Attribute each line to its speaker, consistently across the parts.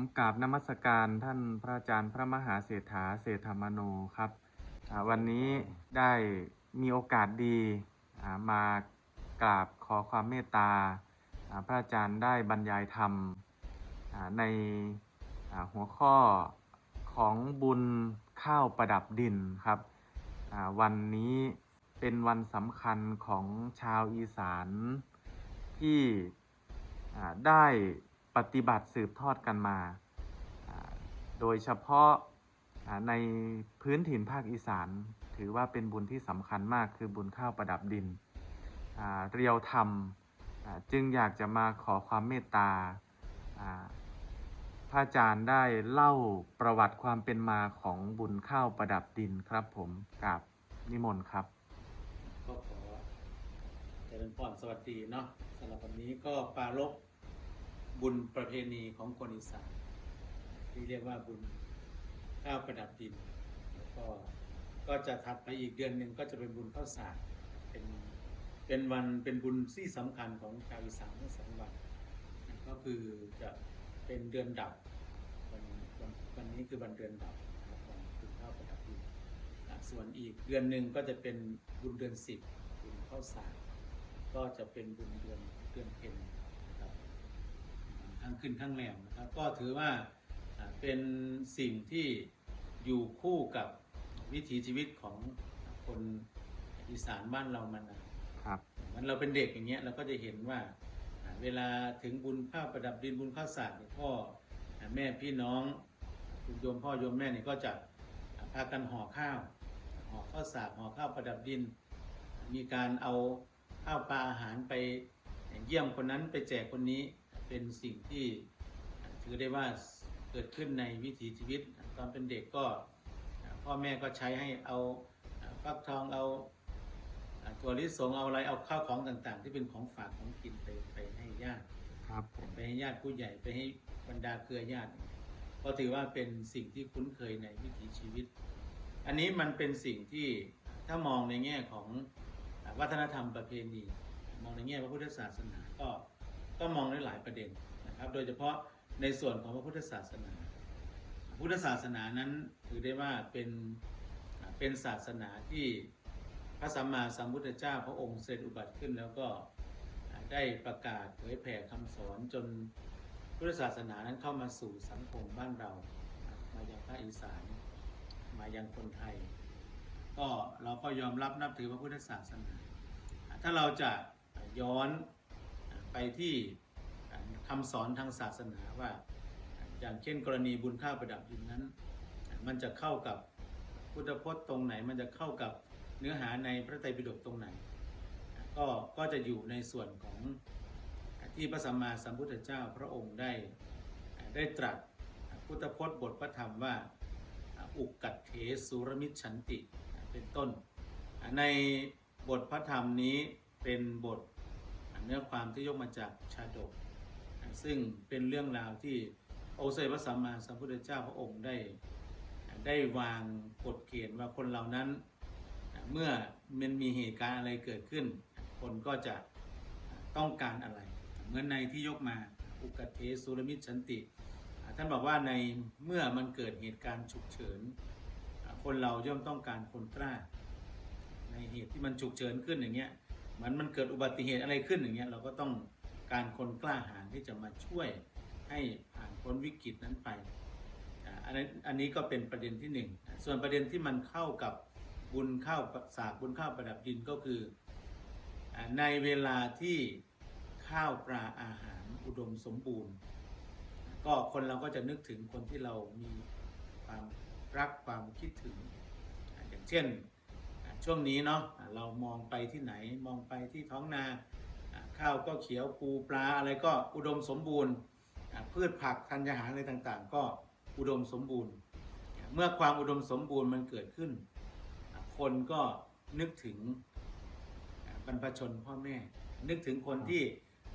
Speaker 1: ผมกราบนมัสการท่านพระอาจารย์พระมหาเศรษฐาเศรษฐมโนครับวันนี้ได้มีโอกาสดีมากราบขอความเมตตา พระอาจารย์ได้บรรยายธรรมในหัวข้อของบุญข้าวประดับดินครับวันนี้เป็นวันสำคัญของชาวอีสานที่ได้ ปฏิบัติสืบทอดกันมา โดยเฉพาะในพื้นถิ่นภาคอีสาน ถือว่าเป็นบุญที่สำคัญมากคือบุญข้าวประดับดิน เรียวธรรมจึงอยากจะมาขอความเมตตาพระอาจารย์ได้เล่าประวัติความเป็นมาของบุญข้าวประดับดินครับผมกับนิมนต์ครับ
Speaker 2: ก็ขอเจริญพรสวัสดีเนาะสำหรับวันนี้ก็ปารบ บุญประเพณีของคนอีสานที่เรียกว่าบุญข้าวประดับดินแล้วก็ก็จะถัดไปอีกเดือนหนึ่งก็จะเป็นบุญข้าวสากเป็นเป็นวันเป็นบุญที่สำคัญของชาวอีสานทั้งสองวันนก็คือจะเป็นเดือนดับวันวันวันนี้คือวันเดือนดับบวันบุญข้าวประดับดินส่วนอีกเดือนหนึ่งก็จะเป็นบุญเดือนสิบบุญข้าวสารก็จะเป็นบุญเดือนเดือนเพ็ญ ทั้งขึ้นทั้งแรมนะครับ ก็ถือว่าอ่าเป็นสิ่งที่อยู่คู่กับวิถีชีวิตของคนอีสานบ้านเรามานาน
Speaker 1: ครับ
Speaker 2: เหมันเราเป็นเด็กอย่างเงี้ยเราก็จะเห็นว่าอ่าเวลาถึงบุญข้าวประดับดินบุญข้าวสารเนี่ยพ่ออ่าแม่พี่น้องคุณโยมพ่อโยมแม่เนี่ยก็จะอ่าพากันห่อข้าวห่อข้าวสารห่อข้าวประดับดิน มีการเอาข้าวปลาอาหารไปเยี่ยมคนนั้นไปแจกคนนี้ เป็นสิ่งที่ถือได้ว่าเกิดขึ้นในวิถีชีวิต ตอนเป็นเด็กก็อ่าพ่อแม่ก็ใช้ให้เอาอ่าฟักทองเอาอ่าถั่วลิสงเอาอะไรเอาข้าวของต่างๆ ที่เป็นของฝากของกินไปไปให้ญาติ
Speaker 1: ครับผม
Speaker 2: ไปให้ญาติผู้ใหญ่ไปให้บรรดาเครือญาติ ก็ถือว่าเป็นสิ่งที่คุ้นเคยในวิถีชีวิต อันนี้มันเป็นสิ่งที่ถ้ามองในแง่ของอ่าวัฒนธรรมประเพณี มองในแง่พระพุทธศาสนาก็ ก็มองได้หลายประเด็นนะครับ โดยเฉพาะในส่วนของพระพุทธศาสนา พุทธศาสนานั้นถือได้ว่าเป็นเป็นศาสนาที่พระสัมมาสัมพุทธเจ้าพระองค์เสด็จอุบัติขึ้นแล้วก็ได้ประกาศเผยแผ่คำสอนจนพุทธศาสนานั้นเข้ามาสู่สังคมบ้านเรา มายังภาคอีสาน มายังคนไทย ก็เราก็ยอมรับนับถือพระพุทธศาสนา ถ้าเราจะย้อน ไปที่คำสอนทางศาสนาว่า อย่างเช่นกรณีบุญข้าวประดับดินนั้น มันจะเข้ากับพุทธพจน์ตรงไหน มันจะเข้ากับเนื้อหาในพระไตรปิฎกตรงไหน ก็ก็จะอยู่ในส่วนของที่พระสัมมาสัมพุทธเจ้าพระองค์ได้ได้ตรัสพุทธพจน์บทพระธรรมว่าอุกกัตเถสุรมิชันติเป็นต้น ในบทพระธรรมนี้เป็นบท เนื้อความที่ยกมาจากชาดก ซึ่งเป็นเรื่องราวที่โอเสพระสัมมาสัมพุทธเจ้าพระองค์ได้ได้วางกฎเกณฑ์ว่าคนเหล่านั้นเมื่อมันมีเหตุการณ์อะไรเกิดขึ้น คนก็จะต้องการอะไร เหมือนในที่ยกมาอุกเทสุรมิชันติ ท่านบอกว่าในเมื่อมันเกิดเหตุการณ์ฉุกเฉิน คนเราย่อมต้องการคนกล้า ในเหตุที่มันฉุกเฉินขึ้นอย่างเงี้ย เหมือนมันเกิดอุบัติเหตุอะไรขึ้นอย่างเงี้ยเราก็ต้องการคนกล้าหาญที่จะมาช่วยให้ผ่านพ้นวิกฤตนั้นไปอันนี้อันนี้ก็เป็นประเด็นที่หนึ่งส่วนประเด็นที่มันเข้ากับบุญข้าวสากบุญข้าวประดับดินก็คือ ในเวลาที่ข้าวปลาอาหารอุดมสมบูรณ์ ก็คนเราก็จะนึกถึงคนที่เรามีความรักความคิดถึง อย่างเช่น ช่วงนี้เนาะเรามองไปที่ไหนมองไปที่ท้องนาข้าวก็เขียวปูปลาอะไรก็อุดมสมบูรณ์ พืชผักธัญญาหารอะไรต่างๆ ก็อุดมสมบูรณ์ เมื่อความอุดมสมบูรณ์มันเกิดขึ้น คนก็นึกถึงบรรพชนพ่อแม่ นึกถึงคนที่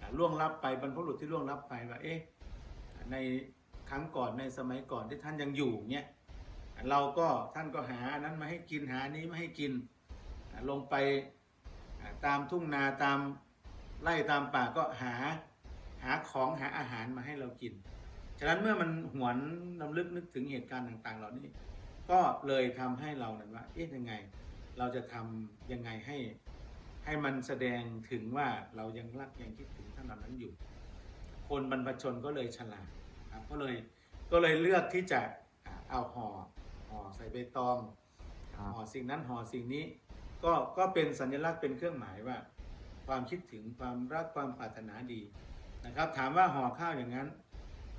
Speaker 2: อ่าล่วงลับไปบรรพบุรุษที่ล่วงลับไปว่าเอ๊ะในครั้งก่อนในสมัยก่อนที่ท่านยังอยู่เนี่ย เราก็ท่านก็หานั้นมาให้กินหานี้มาให้กิน ลงไปตามทุ่งนาตามไร่ตามป่าก็หาหาของหาอาหารมาให้เรากิน ฉะนั้นเมื่อมันหวนนำลึกนึกถึงเหตุการณ์ต่าง ๆ เหล่านี้ ก็เลยทำให้เรานั้นว่า เอ๊ะยังไง เราจะทำยังไงให้ให้มันแสดงถึงว่าเรายังรักยังคิดถึงท่านเหล่านั้นอยู่ คนบรรพชนก็เลยฉลาดนะครับก็เลยก็เลยเลือกที่จะเอาห่อ ห่อใส่ใบตอง
Speaker 1: ครับ
Speaker 2: ห่อสิ่งนั้นห่อสิ่งนี้ ก็ก็เป็นสัญลักษณ์เป็นเครื่องหมายว่า ความคิดถึงความรักความปรารถนาดีนะครับ ถามว่าห่อข้าวอย่างนั้น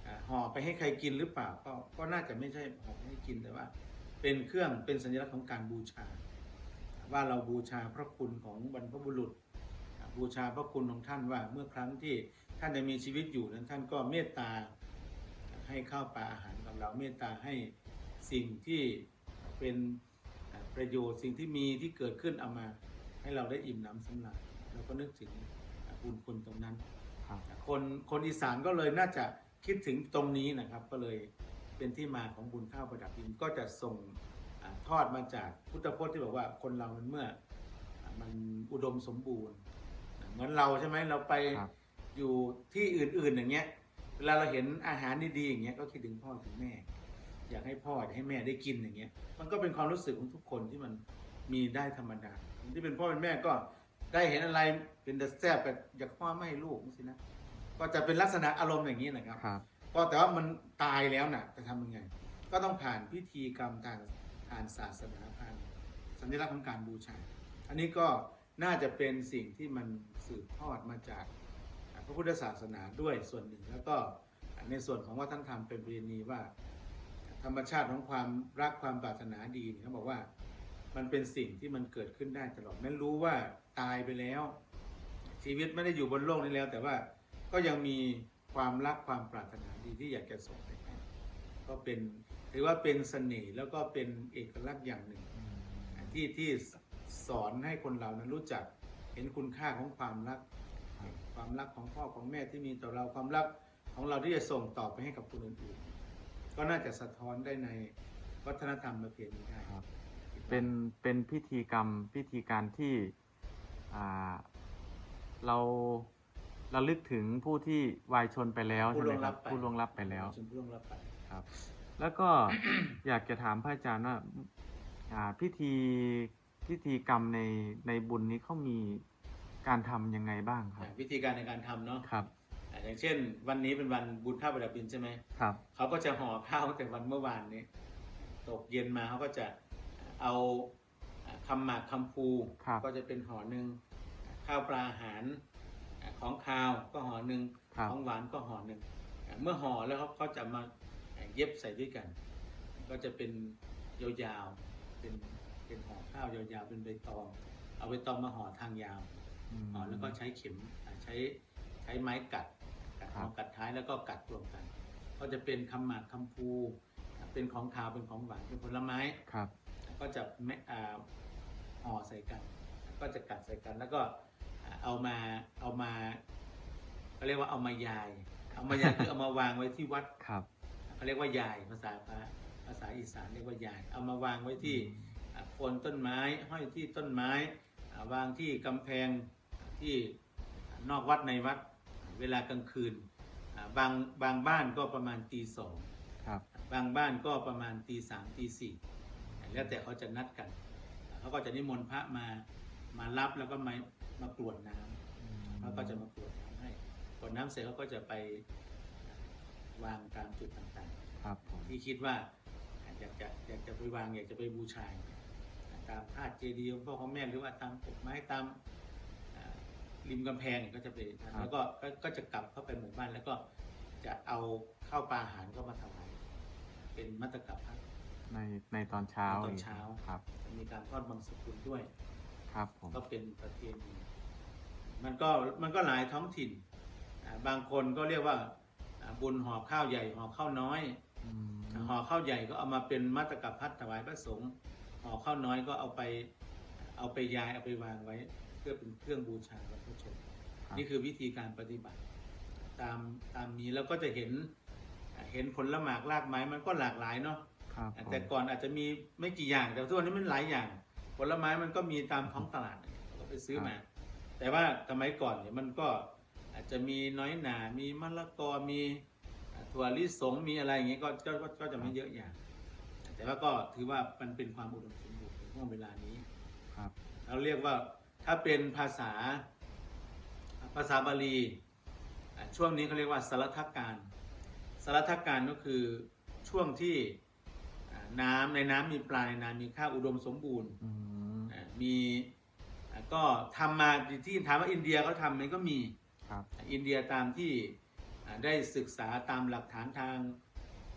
Speaker 2: อ่าห่อไปให้ใครกินหรือเปล่าก็ก็น่าจะไม่ใช่ห่อไปให้กินแต่ว่า เป็นเครื่องเป็นสัญลักษณ์ของการบูชา ว่าเราบูชาพระคุณของบรรพบุรุษ บูชาพระคุณของท่านว่าเมื่อครั้งที่ท่านยังมีชีวิตอยู่นั้นท่านก็เมตตาให้ข้าวปลาอาหารกับเราเมตตาให้ สิ่งที่เป็นประโยชน์สิ่งที่มีที่เกิดขึ้นเอามา ให้เราได้อิ่มหน้ำสำราญเราก็นึกถึงบุญคุณตรงนั้น
Speaker 1: ครับ
Speaker 2: คนคนอีสานก็เลยน่าจะคิดถึงตรงนี้นะครับ ก็เลยเป็นที่มาของบุญข้าวประดับดินก็จะส่งอาทอดมาจากพุทธพจน์ที่บอกว่าคนเรามันเมื่ออ่ามันอุดมสมบูรณ์อ่าเหมือนเราใช่ไหมเราไป
Speaker 1: ครับ
Speaker 2: อยู่ที่อื่นๆอย่างเงี้ยเวลาเราเห็นอาหารดีๆอย่างเงี้ยก็คิดถึงพ่อถึงแม่ อยากให้พ่ออยากให้แม่ได้กินอย่างเงี้ย มันก็เป็นความรู้สึกของทุกคนที่มันมีได้ธรรมดาคนที่เป็นพ่อเป็นแม่ก็ได้เห็นอะไรเป็นแต่แซ่บกับอยากพ่อไม่ให้ลูกนี่สินะก็จะเป็นลักษณะอารมณ์อย่างนี้นะครับ
Speaker 1: ครับ
Speaker 2: ก็แต่ว่ามันตายแล้วน่ะจะทำยังไง ก็ต้องผ่านพิธีกรรมทางผ่านศาสนาผ่านสัญลักษณ์ของการบูชา อันนี้ก็น่าจะเป็นสิ่งที่มันสืบทอดมาจากพระพุทธศาสนาด้วยส่วนหนึ่ง แล้วก็ในส่วนของวัฒนธรรมเป็นประเพณีว่า ธรรมชาติของความรักความปรารถนาดีเนี่เขาบอกว่ามันเป็นสิ่งที่มันเกิดขึ้นได้ตลอดนั้รู้ว่าตายไปแล้ว ชีวิตไม่ได้อยู่บนโลกนี้แล้ว แต่ว่าก็ยังมีความรักความปรารถนาดีที่อยากจะส่งไปให้ก็เป็นถือว่าเป็นเสน่ห์แล้วก็เป็นเอกลักษณ์อย่างหนึ่ง ที่ที่สอนให้คนเรานั้นรู้จักเห็นคุณค่าของความรัก ความรักของพ่อของแม่ที่มีต่อเราความรักของเราที่จะส่งต่อไปให้กับคนอื่นๆ ก็น่าจะสะท้อนได้ในวัฒนธรรมประเพณีได้
Speaker 1: ครับ เป็นเป็นพิธีกรรมพิธีการที่อ่าเราเราลึกถึงผู้ที่วายชนไปแล้ว
Speaker 2: ผู้
Speaker 1: ใช่ไหม
Speaker 2: ล่วง
Speaker 1: ค
Speaker 2: ลั
Speaker 1: รั
Speaker 2: บบไป
Speaker 1: ผู้ล่วงลับไปแล้ว
Speaker 2: ชมผู้ล่วงลับไป
Speaker 1: ครับ แล้วก็อยากจะถามพระอาจารย์ว่าอ่าพิธีพิธีกรรมในในบุญนี้เขามีการทำยังไงบ้างครับ
Speaker 2: อ่าวิธีการในการทำเนาะ
Speaker 1: ครับ
Speaker 2: อ่าอย่างเช่น วันนี้เป็นวันบุญข้าวประดับดินใช่ไหม
Speaker 1: ครับ
Speaker 2: เขาก็จะห่อข้าวตั้งแต่วันเมื่อวานนี้ ตกเย็นมาเขาก็จะเอาอ่าคำหมากคำภู
Speaker 1: ครับ
Speaker 2: ก็จะเป็นห่อหนึ่งข้าวปลาอาหารอ่าของคาวก็ห่อหนึ่ง
Speaker 1: ครับ
Speaker 2: ของหวานก็ห่อหนึ่งอ่าเมื่อห่อแล้วเขาเขาจะมาเย็บใส่ด้วยกัน ก็จะเป็นยาวๆเป็นเป็นห่อข้าวยาวๆเป็นใบตอง เอาใบตองมาห่อทางยาว
Speaker 1: ม
Speaker 2: อ๋อแล้วก็ใช้เข็มอ่าใช้ใช้ไม้กัด กัด
Speaker 1: ครับ
Speaker 2: หัวกัดท้ายแล้วก็กัดรวมกัน ก็จะเป็นคำหมากคำภูอ่าเป็นของคาวเป็นของหวานเป็นผลไม้
Speaker 1: ครับ
Speaker 2: ก็จะแมอ่าห่อใส่กัน ก็จะกัดใส่กันแล้วก็อ่าเอามาเอามาเขาเรียกว่าเอามายาย เอามายายคือเอามาวางไว้ที่วัด
Speaker 1: ครับ
Speaker 2: เขาเรียกว่ายายภาษาพระภาษาอีสานเรียกว่ายาย เอามาวางไว้ที่อ่าโคนต้นไม้ห้อยที่ต้นไม้อ่าวางที่กำแพงที่นอกวัดในวัด เวลากลางคืนอ่าบางบางบ้านก็ประมาณตีสอง
Speaker 1: ครับ
Speaker 2: บางบ้านก็ประมาณตีสามตีสี่แล้วแต่เขาจะนัดกันเขาก็จะนิมนต์พระมามารับแล้วก็มามากรวดน้ำพระก็จะมากรวดน้ำให้กรวดน้ำเสร็จเขาก็จะไปวางตามจุดต่างๆ
Speaker 1: ครับผม
Speaker 2: ที่คิดว่าอยากจะอยากจะไปวางอยากจะไปบูชาตามธาตุเจดีย์ของพ่อของแม่หรือว่าตามปกไม้ตามอ่า ริมกำแพงก็จะไปแล้วก็ก็ก็จะกลับเข้าไปหมู่บ้านแล้วก็จะเอาข้าวปลาอาหารก็มาถวายเป็นมัตตกับพระ
Speaker 1: ในในตอนเช้า
Speaker 2: ในตอนเช้า
Speaker 1: ครับ
Speaker 2: มีการทอดบังสกุลด้วย
Speaker 1: ครับผม
Speaker 2: ก็เป็นประเพณีมันก็มันก็หลายท้องถิ่นอ่าบางคนก็เรียกว่าอ่าบุญห่อข้าวใหญ่ห่อข้าวน้อย
Speaker 1: อืม
Speaker 2: ห่อข้าวใหญ่ก็เอามาเป็นมัตตกับพัดถวายพระสงฆ์ห่อข้าวน้อยก็เอาไป เอาไปยายเอาไปวางไว้ เพื่อเป็นเครื่องบูชาบรรพชน
Speaker 1: ครับ
Speaker 2: นี่คือวิธีการปฏิบัติ ตามตามนี้แล้วก็จะเห็นเห็นผลละหมากรากไม้มันก็หลากหลายเนาะ
Speaker 1: ครับผม
Speaker 2: แต่ก่อนอาจจะมีไม่กี่อย่าง แต่ทุกวันนี้มันหลายอย่าง ผลไม้มันก็มีตามท้องตลาดก็ไปซื้อมา แต่ว่าสมัยก่อนเนี่ยมันก็อาจจะมีน้อยหนา มีมะละกอมีทถั่วลิสงมีอะไรอย่างเงี้ยก็ก็ก็ก็จะไม่เยอะอย่าง แต่ว่าก็ถือว่ามันเป็นความอุดมสมบูรณ์ในช่วงเวลานี้
Speaker 1: ครับ
Speaker 2: เราเรียกว่าถ้าเป็นภาษาภาษาบาลีอะช่วงนี้เขาเรียกว่าสารทักการสารทักการก็คือช่วงที่อ่าน้ำในน้ำมีปลาในน้ำมีข้าวอุดมสมบูรณ์
Speaker 1: อืม
Speaker 2: อะมีอะก็ทำมาที่ถามว่าอินเดียเขาทำมันก็มี
Speaker 1: ครับ
Speaker 2: อินเดียตามที่อ่าได้ศึกษาตามหลักฐานทาง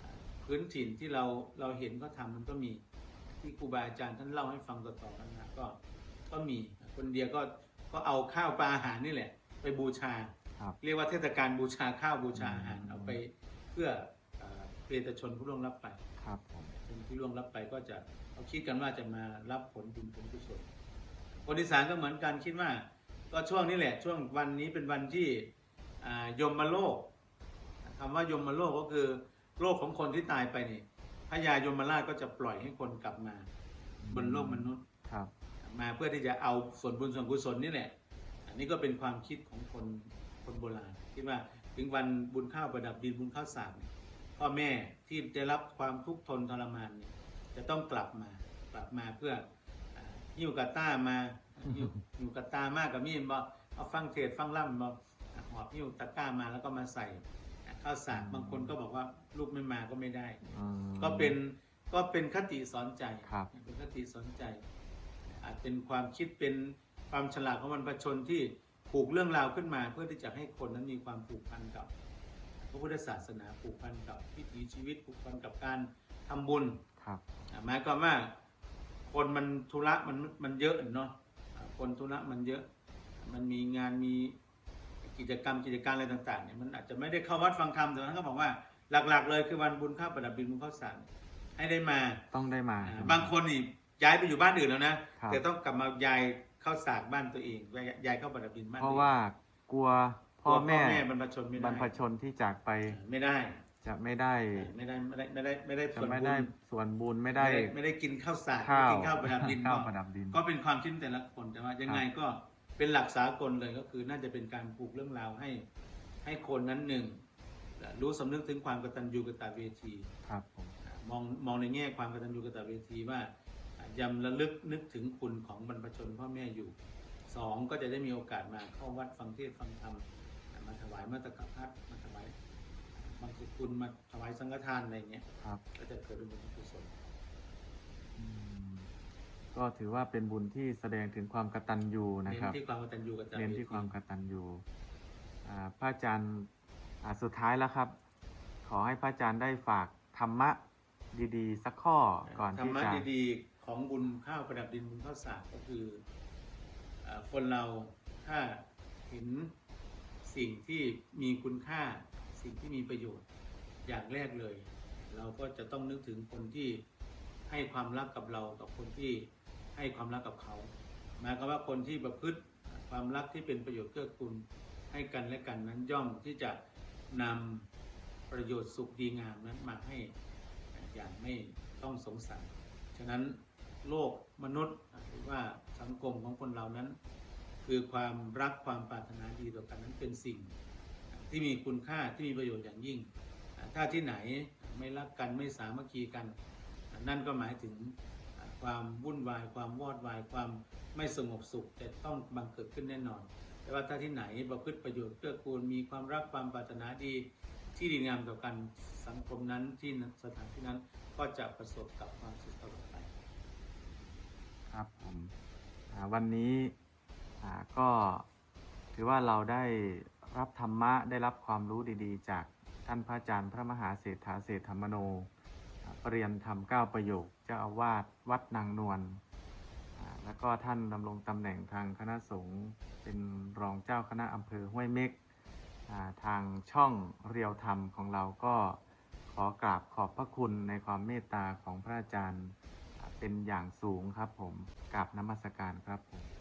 Speaker 2: อ่าพื้นถิ่นที่เราเราเห็นเขาทำมันก็มี ที่ครูบาอาจารย์ท่านเล่าให้ฟังต่อๆกันมาก็ก็มีคนอินเดียก็ก็เอาข้าวปลาอาหารนี่แหละ ไปบูชา
Speaker 1: ครับ
Speaker 2: เรียกว่าเทศกาลบูชาข้าวบูชาอาหาร
Speaker 1: อืม
Speaker 2: เอาไปเพื่อเอ่อเปรตชนผู้ล่วงลับไป
Speaker 1: ครับผม
Speaker 2: ชนที่ล่วงลับไปก็จะเขาคิดกันว่าจะมารับผลบุญผลกุศลคนอีสานก็เหมือนกันคิดว่า ก็ช่วงนี้แหละ ช่วงวันนี้เป็นวันที่อ่ายมโลกคำว่ายมโลกก็คือโลกของคนที่ตายไปนี่ พระยายมราชก็จะปล่อยให้คนกลับมา บนโลกมนุษย์
Speaker 1: ครับ
Speaker 2: มาเพื่อที่จะเอาส่วนบุญส่วนกุศลนี่แหละ อันนี้ก็เป็นความคิดของคนคนโบราณคิดว่าถึงวันบุญข้าวประดับดินบุญข้าวสากเนี่ยพ่อแม่ที่ได้รับความทุกข์ทนทรมานเนี่ยจะต้องกลับมากลับมาเพื่ออ่าหิ้วกาต้ามาหิ้วหิ้วกาตามากกับมีดบอกเอาฟังเทศน์ฟังล่ำบอกอะหอบหิ้วตะกร้ามาแล้วก็มาใส่อะ ข้าวสากบางคนก็บอกว่าลูกไม่มาก็ไม่ได้
Speaker 1: อืม
Speaker 2: ก็เป็นก็เป็นคติสอนใจ
Speaker 1: ครับ
Speaker 2: เป็นคติสอนใจ อาจเป็นความคิดเป็นความฉลาดของบรรพชนที่ผูกเรื่องราวขึ้นมา เพื่อที่จะให้คนนั้นมีความผูกพันกับ พระพุทธศาสนาผูกพันกับวิถีชีวิตผูกพันกับการทำบุญ
Speaker 1: ครับ
Speaker 2: อ่าหมายความว่าคนมันธุระมันมันเยอะเนาะอ่าคนธุระมันเยอะ มันมีงานมี กิจกรรมกิจการอะไรต่างๆเนี่ยมันอาจจะไม่ได้เข้าวัดฟังธรรมแต่ว่าเขาบอกว่าหลัก ๆ เลยคือวันบุญข้าวประดับดินบุญข้าวสารให้ได้มา
Speaker 1: ต้องได้มา
Speaker 2: อ่า
Speaker 1: ใช่ไหม
Speaker 2: บางคนนี่ย้ายไปอยู่บ้านอื่นแล้วนะครับ แต่ต้องกลับมาย้ายเข้าสากบ้านตัวเองย้ายย้ายเข้าประดับดินบ้าน
Speaker 1: เพ
Speaker 2: ตัว
Speaker 1: ราะ
Speaker 2: เอง
Speaker 1: ว่ากลัวพ่อแม่
Speaker 2: บรรพชนไม่
Speaker 1: บร
Speaker 2: ได้
Speaker 1: รพชนที่จากไป
Speaker 2: ไม่ได้
Speaker 1: จะไม่ได้
Speaker 2: ไม่ได้ไม่ได้ไม่ได้ไม่ได้
Speaker 1: จะ
Speaker 2: ส่วน
Speaker 1: ไม่
Speaker 2: บุ
Speaker 1: ได้
Speaker 2: ญ
Speaker 1: ส่วนบุญไม่ได้
Speaker 2: ไม่ได้ ไม่ได้กินข้าวสาร
Speaker 1: ข้าว
Speaker 2: ไม่ได้กินข้าวประดับดิน
Speaker 1: ข้าว
Speaker 2: ก็
Speaker 1: ประดับดิน
Speaker 2: ก็เป็นความคิดแต่ละคนแต่ว่ายังไงก็ เป็นหลักสากลเลยก็คือน่าจะเป็นการปลูกเรื่องราวให้ให้คนนั้นหนึ่งรู้สำนึกถึงความกตัญญูกตเวที
Speaker 1: ครับผม
Speaker 2: มองมองในแง่ความกตัญญูกตเวทีว่าอะยำระลึกนึกถึงคุณของบรรพชนพ่อแม่อยู่สองก็จะได้มีโอกาสมาเข้าวัดฟังเทศน์ฟังธรรมอะมาถวายมาตรกพัดมาถวายบางสุกุลมาถวายสังฆทานอะไรอย่างเงี้ย
Speaker 1: ครับ
Speaker 2: ก็จะเกิดเป็นบุญกุศล
Speaker 1: อืม ก็ถือว่าเป็นบุญที่แสดงถึงความกตัญญูนะ
Speaker 2: เน้น
Speaker 1: ครับ
Speaker 2: ที่ความกตัญญูกตเวที
Speaker 1: เน้นที่ความกตัญญูอ่าพระอาจารย์อ่าสุดท้ายแล้วครับ ขอให้พระอาจารย์ได้ฝากธรรมะดีๆ สักข้อก่อน
Speaker 2: ธรร
Speaker 1: ที่
Speaker 2: มะ
Speaker 1: จะ
Speaker 2: ดีๆของบุญข้าวประดับดินบุญข้าวสากก็คืออ่าคนเราถ้าเห็นสิ่งที่มีคุณค่าสิ่งที่มีประโยชน์อย่างแรกเลย เราก็จะต้องนึกถึงคนที่ให้ความรักกับเรากับคนที่ ให้ความรักกับเขาหมายความว่าคนที่ประพฤติความรักที่เป็นประโยชน์เกื้อกูลให้กันและกันนั้นย่อมที่จะนำประโยชน์สุขดีงามนั้นมาให้อย่างไม่ต้องสงสัย ฉะนั้นโลกมนุษย์หรือว่าสังคมของคนเรานั้น คือความรักความปรารถนาดีต่อกันนั้นเป็นสิ่ง ที่มีคุณค่าที่มีประโยชน์อย่างยิ่ง ถ้าที่ไหนไม่รักกันไม่สามัคคีกัน นั่นก็หมายถึง ความวุ่นวาย ความวอดวาย ความไม่สงบสุขจะต้องบังเกิดขึ้นแน่นอน แต่ว่าถ้าที่ไหนประพฤติประโยชน์เพื่อกูลมีความรักความปรารถนาดีที่ดีงามต่อกันสังคมนั้นที่สถานที่นั้นก็จะประสบกับความสุขตลอดไป
Speaker 1: ครับผมวันนี้ก็ถือว่าเราได้รับธรรมะได้รับความรู้ดีๆ จากท่านพระอาจารย์พระมหาเศรษฐาเศรษฐมโน อ่าปรริยนธรรมเก้าประโยคเจ้าอาวาสวัดนางนวลแล้วก็ท่านดำรงตำแหน่งทางคณะสงฆ์เป็นรองเจ้าคณะอำเภอห้วยเม็กทางช่องเรียวธรรมของเราก็ขอกราบขอบพระคุณในความเมตตาของพระอาจารย์เป็นอย่างสูงครับผมกราบนมัสการครับผม